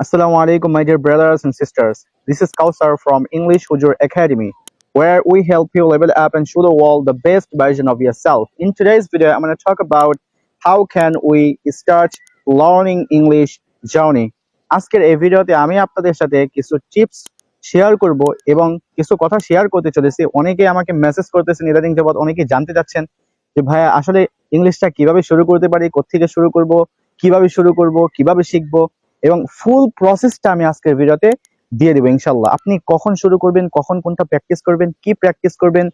Assalamu alaikum, my dear brothers and sisters. This is Kausar from English Hujur Academy, where we help you level up and show the world the best version of yourself. In today's video, I'm going to talk about how can we start learning English journey. আজকের এই ভিডিওতে আমি আপনাদের সাথে কিছু tips share করব এবং কিছু কথা শেয়ার করতে চলেছি অনেকে আমাকে মেসেজ করতেছেন ইদানিং যাবত অনেকে জানতে চাচ্ছেন যে ভাইয়া আসলে ইংলিশটা কীভাবে শুরু করতে পারি কোত্থেকে শুরু করব কীভাবে শুরু করব কীভাবে শিখব এবং ফুল প্রসেসটা আমি আজকের ভিডিওতে দিয়ে দেবো ইনশাল্লাহ আপনি কখন শুরু করবেন, কখন কোনটা প্র্যাকটিস করবেন, কি প্র্যাকটিস করবেন,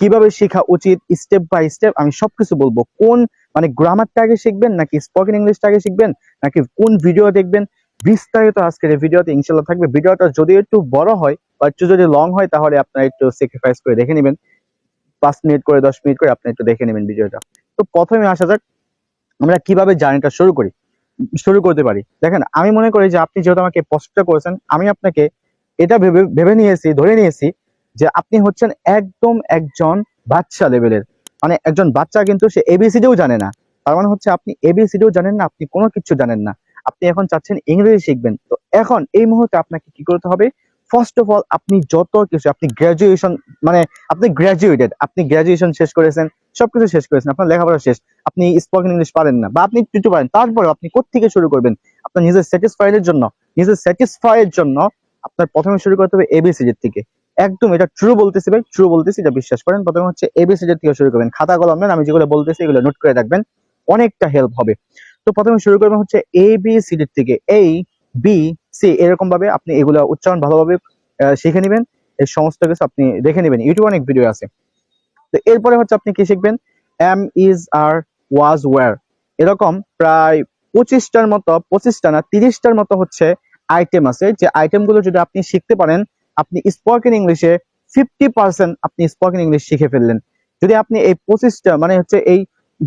কীভাবে শেখা উচিত স্টেপ বাই স্টেপ আমি সবকিছু বলব। কোন মানে গ্রামারটা আগে শিখবেন, নাকি স্পোকেন ইংলিশটা আগে শিখবেন, নাকি কোন ভিডিও দেখবেন, বিস্তারিত আজকের এই ভিডিওতে ইনশাল্লাহ থাকবে। ভিডিওটা যদি একটু বড় হয় বা একটু যদি লং হয়, তাহলে আপনারা একটু স্যাক্রিফাইস করে দেখে নেবেন। পাঁচ মিনিট করে, দশ মিনিট করে আপনি একটু দেখে নেবেন ভিডিওটা তো প্রথমে আসা যাক, আমরা কীভাবে জার্নিটা শুরু করি। শুরু করতে পারি। দেখেন, আমি মনে করি যে আপনি যেহেতু আমাকে প্রশ্নটা করেছেন, আমি আপনাকে এটা ভেবে ভেবে নিয়েছি, ধরে নিয়েছি যে আপনি হচ্ছেন একদম একজন বাচ্চা লেভেলের মানে একজন বাচ্চা কিন্তু সে এবিসিডিও জানে না। তার মানে হচ্ছে আপনি এবিসিডিও জানেন না, আপনি কোনো কিছু জানেন না। আপনি এখন চাচ্ছেন ইংরেজি শিখবেন। তো এখন এই মুহূর্তে আপনাকে কি করতে হবে? ফার্স্ট অফ অল আপনি যত কিছু, আপনি গ্রাজুয়েশন মানে আপনি গ্রাজুয়েটেড আপনি গ্রাজুয়েশন শেষ করেছেন, সবকিছু শেষ করেছেন, আপনার লেখাপড়া শেষ, আপনি স্পোকেন ইংলিশ পারেন না, বা আপনি কিছু পারেন, তারপরে আপনি কোথেকে শুরু করবেন? আপনার নিজের স্যাটিসফাইড এর জন্য, নিজের স্যাটিসফাই এর জন্য আপনার প্রথমে শুরু করতে হবে এবিসিডির থেকে। একদম এটা ট্রু বলতেছি ভাই ট্রু বলতেছি, এটা বিশ্বাস করেন, প্রথমে হচ্ছে এবিসিডির থেকে শুরু করবেন। খাতা, কলম নেন, আমি যেগুলো বলতেছি এগুলো নোট করে রাখবেন, অনেকটা হেল্প হবে। তো প্রথমে শুরু করবেন হচ্ছে এ বি সিডির থেকে। এই বি সি এরকম ভাবে আপনি এগুলো উচ্চারণ ভালোভাবে শিখে নেবেন। এই সমস্ত কিছু আপনি দেখে নেবেন। ইউটিউবে অনেক ভিডিও আছে। তো এরপরে হচ্ছে আপনি কি শিখবেন? Am is are was were এরকম প্রায় পঁচিশটার মতো, পঁচিশটা না, তিরিশটার মতো হচ্ছে আইটেম আছে। যে আইটেমগুলো যদি আপনি শিখতে পারেন, আপনি স্পোকেন ইংলিশে ফিফটি পার্সেন্ট আপনি স্পোকেন ইংলিশ শিখে ফেললেন। যদি আপনি এই পঁচিশটা মানে হচ্ছে এই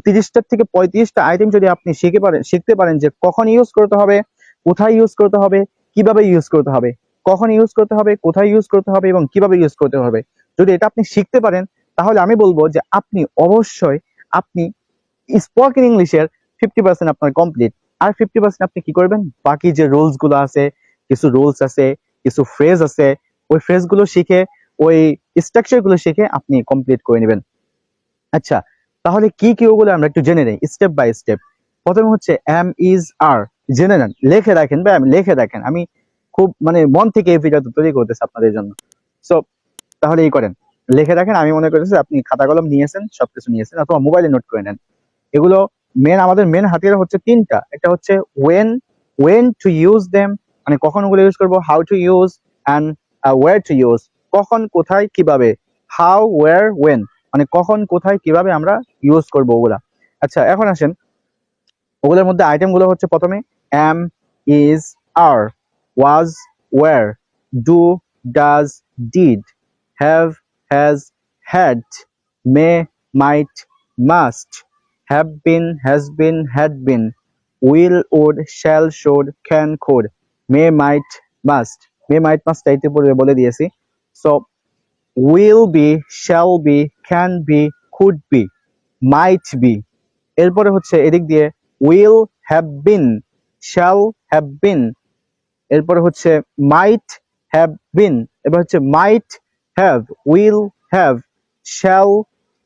তিরিশটার থেকে পঁয়ত্রিশটা আইটেম যদি আপনি শিখে পারেন শিখতে পারেন যে কখন ইউজ করতে হবে কোথায় ইউজ করতে হবে, কীভাবে ইউজ করতে হবে, কখন ইউজ করতে হবে, কোথায় ইউজ করতে হবে এবং কীভাবে ইউজ করতে হবে। যদি এটা আপনি শিখতে পারেন, তাহলে আমি বলব যে আপনি অবশ্যই আপনি স্পোকেন ইংলিশের ফিফটি পার্সেন্ট আপনার কমপ্লিট আর ফিফটি পার্সেন্ট আপনি কি করবেন? বাকি যে রুলসগুলো আছে, কিছু রোলস আছে, কিছু ফ্রেজ আছে, ওই ফ্রেজগুলো শিখে, ওই স্ট্রাকচারগুলো শিখে আপনি কমপ্লিট করে নেবেন। আচ্ছা তাহলে কি কি ওগুলো আমরা একটু জেনে নেই স্টেপ বাই স্টেপ প্রথমে হচ্ছে এম ইজ আর জেনে নেন, লিখে রাখেন ভাই, আমি লিখে রাখেন আমি খুব মানে মন থেকে এই ভিডিওটা তৈরি করতেছি আপনাদের জন্য। সো তাহলে এই করেন। লিখে রাখেন আমি মনে করতেছি আপনি খাতা কলম নিয়েছেন, সবকিছু নিয়েছেন, অথবা মোবাইলে নোট করে নেন। এগুলো মেন আমাদের মেন হাতিয়ার হচ্ছে তিনটা। একটা হচ্ছে when when to use them মানে কখন ওগুলো ইউজ করব how to use and where to use কখন, কোথায়, কীভাবে হাউ ওয়ার ওয়েন মানে কখন, কোথায়, কীভাবে আমরা ইউজ করব ওগুলা। আচ্ছা এখন আসেন ওগুলোর মধ্যে আইটেমগুলো হচ্ছে প্রথমে am is are was were do does did have has had may might must have been has been had been will would shall should can could may might must may might must চাইতে পূর্বে বলে দিয়েছি। So will be shall be can be could be might be এরপরে হচ্ছে এদিক দিয়ে will have been, shall have been. এরপরে হচ্ছে might have been. এবার হচ্ছে have, will have, shall,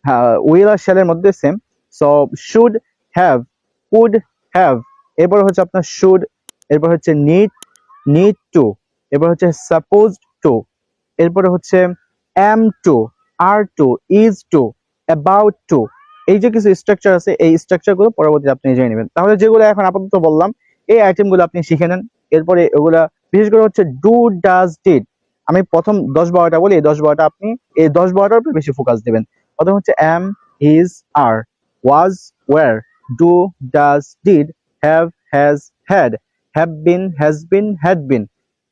uh, will আর এর মধ্যে same so should have could have এরপর হচ্ছে আপনার শুড এরপর হচ্ছে নিড নিড টু এরপর হচ্ছে সাপোজ টু এরপরে হচ্ছে am to are to is to about to এই যে কিছু স্ট্রাকচার আছে এই স্ট্রাকচারগুলো পরবর্তীতে আপনি জেনে নেবেন। তাহলে যেগুলো এখন আপাতত বললাম এই আইটেমগুলো আপনি শিখে নেন। এরপরে এগুলা বিশেষ করে হচ্ছে ডু ডাজ ডিড আমি প্রথম দশ বারোটা বলি এই দশ বারোটা আপনি এই দশ বারোটার উপর বেশি ফোকাস দেবেন। প্রথম হচ্ছে am is are was were, do does, did have has, had, have been has been had been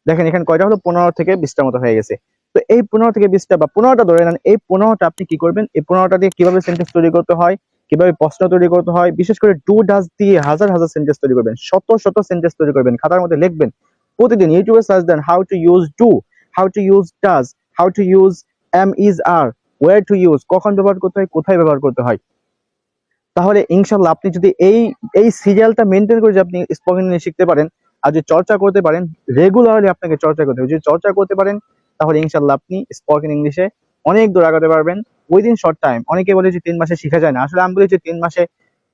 দেখেন এখানে কয়টা হলো? পনেরো থেকে বিশটার মতো হয়ে গেছে। তো এই পনেরো থেকে বিশটা বা পনেরোটা ধরে নেন, এই পনেরোটা আপনি কি করবেন? এই পনেরোটা দিয়ে কীভাবে সেন্টেন্স তৈরি করতে হয়? কীভাবে প্রশ্ন তৈরি করতে হয়? বিশেষ করে ডু ডাস দিয়ে হাজার হাজার সেন্টেন্স তৈরি করবেন, শত শত সেন্টেন্স তৈরি করবেন, খাতার মধ্যে লিখবেন। প্রতিদিন ইউটিউবে search then how to use do how to use does how to use am is are were to use কখন ব্যবহার করতে হয়, কোথায় ব্যবহার করতে হয়। তাহলে ইনশাল্লাহ আপনি যদি এই এই সিরিয়ালটা মেনটেন করে যদি আপনি স্পোকেন ইংলিশ শিখতে পারেন, আর যদি চর্চা করতে পারেন রেগুলারলি আপনাকে চর্চা করতে হবে। যদি চর্চা করতে পারেন তাহলে ইনশাল্লাহ আপনি স্পোকেন ইংলিশে অনেক দূর আগাতে পারবেন। উইদিন শর্ট টাইম অনেকে বলে যে তিন মাসে শেখা যায় না। আসলে আমি বলি যে তিন মাসে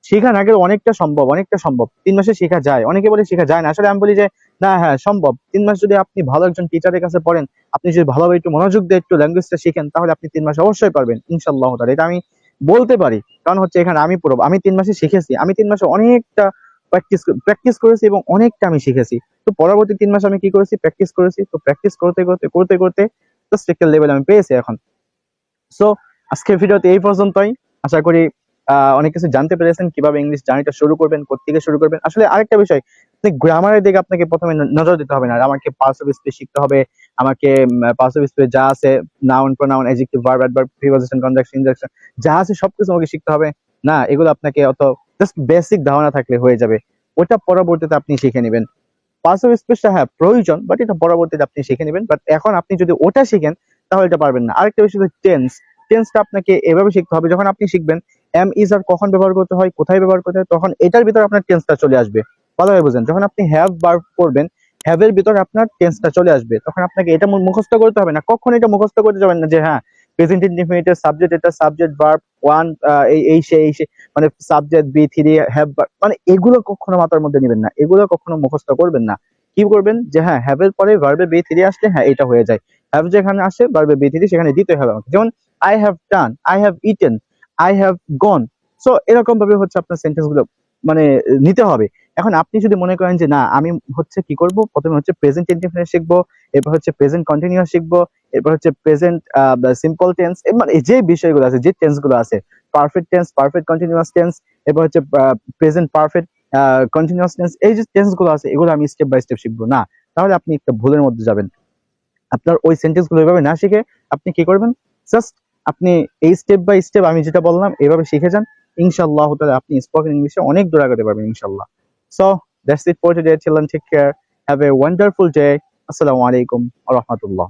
শেখা না গেলে অনেকটা সম্ভব অনেকটা সম্ভব। তিন মাসে শেখা যায়। অনেকে বলে শেখা যায় না। আসলে আমি বলি যে, না হ্যাঁ সম্ভব। তিন মাস যদি আপনি ভালো একজন টিচারের কাছে পড়েন, আপনি যদি ভালোভাবে একটু মনোযোগ দিয়ে একটু ল্যাঙ্গুয়েজটা শিখেন, তাহলে আপনি তিন মাসে অবশ্যই পারবেন ইনশাল্লাহ তাআলা। এটা আমি বলতে পারি। কারণ হচ্ছে এখানে আমি পুরো, আমি তিন মাসে শিখেছি। আমি তিন মাসে অনেকটা প্র্যাকটিস প্র্যাকটিস করেছি এবং অনেকটা আমি শিখেছি। তো পরবর্তী তিন মাস আমি কি করেছি? প্র্যাকটিস করেছি। তো প্র্যাকটিস করতে করতে করতে করতে জাস্ট একটা লেভেল আমি পেয়েছি এখন। সো আজকের ভিডিওতে এই পর্যন্তই। আশা করি অনেক কিছু জানতে পেরেছেন। কীভাবে ইংলিশ জার্নিটা শুরু করবেন কোথেকে শুরু করবেন? আসলে আরেকটা বিষয় গ্রামারের দিকে আপনাকে প্রথমে নজর দিতে হবে না। আমাকে পার্টস অফ স্পিচ শিখতে হবে, আমাকে পার্টস অফ স্পিচ যা আছে noun pronoun adjective verb adverb preposition conjunction interjection যা আছে সবকিছু আমাকে শিখতে হবে। না, এগুলো আপনাকে অত জাস্ট বেসিক ধারণা থাকলে হয়ে যাবে। ওটা পরবর্তীতে আপনি শিখে নেবেন। অফ স্পিচটা হ্যাঁ প্রয়োজন বাট এটা পরবর্তীতে আপনি শিখে নেবেন। বাট এখন আপনি যদি ওটা শিখেন, তাহলে এটা পারবেন না। আরেকটা বিষয় টেন্স টেন্সটা আপনাকে এভাবে শিখতে হবে, যখন আপনি শিখবেন এম ইজ আর কখন ব্যবহার করতে হয়, কোথায় ব্যবহার করতে হয়, তখন এটার ভিতরে আপনার টেন্সটা চলে আসবে। ভালোভাবে বুঝেন যখন আপনি হ্যাভ বার করবেন হ্যাভ এর ভিতরে আপনার টেন্সটা চলে আসবে। তখন আপনাকে এটা মুখস্থ করতে হবে না। কখন এটা মুখস্থ করতে যাবেন না যে হ্যাঁ প্রেজেন্ট ইনডিফিনিটের সাবজেক্ট এটা সাবজেক্ট ভার্ব ওয়ান এই সে এই সে মানে সাবজেক্ট বি থ্রি হ্যাভ মানে এগুলো কখনো মাথার মধ্যে নেবেন না। এগুলো কখনো মুখস্থ করবেন না। কি করবেন? যে হ্যাঁ হ্যাভ এর পরে ভার্বে বি থ্রি আসলে হ্যাঁ এটা হয়ে যায়। হ্যাভ যেখানে আসে ভার্বে বি থ্রি সেখানে দিতে হবে আমাকে। যেমন I have done I have eaten I have gone so এরকম ভাবে হচ্ছে আপনার সেন্টেন্সগুলো। মানে নিতে হবে। এখন আপনি যদি মনে করেন যে, না, আমি হচ্ছে কি করব? প্রথমে হচ্ছে প্রেজেন্ট ইনডিফিনিট শিখব, এরপর হচ্ছে প্রেজেন্ট কন্টিনিউয়াস শিখব, এরপর হচ্ছে প্রেজেন্ট সিম্পল টেন্স মানে যে বিষয়গুলো আছে, যে টেন্সগুলো আছে perfect tense perfect continuous tense এরপর হচ্ছে প্রেজেন্ট পারফেক্ট কন্টিনিউয়াস টেন্স এই যে টেন্সগুলো আছে, এগুলো আমি স্টেপ বাই স্টেপ শিখব। না, তাহলে আপনি একটা ভুলের মধ্যে যাবেন। আপনার ওই সেন্টেন্সগুলো এভাবে না শিখে আপনি কি করবেন? জাস্ট আপনি এই স্টেপ বাই স্টেপ আমি যেটা বললাম, এভাবে শিখে যান। ইনশাআল্লাহ তাহলে আপনি স্পোকেন ইংলিশে অনেক দূর আগাতে পারবেন ইনশাল্লাহ so that's it for today children take care have a wonderful day আসসালামু আলাইকুম রাহমাতুল্লাহ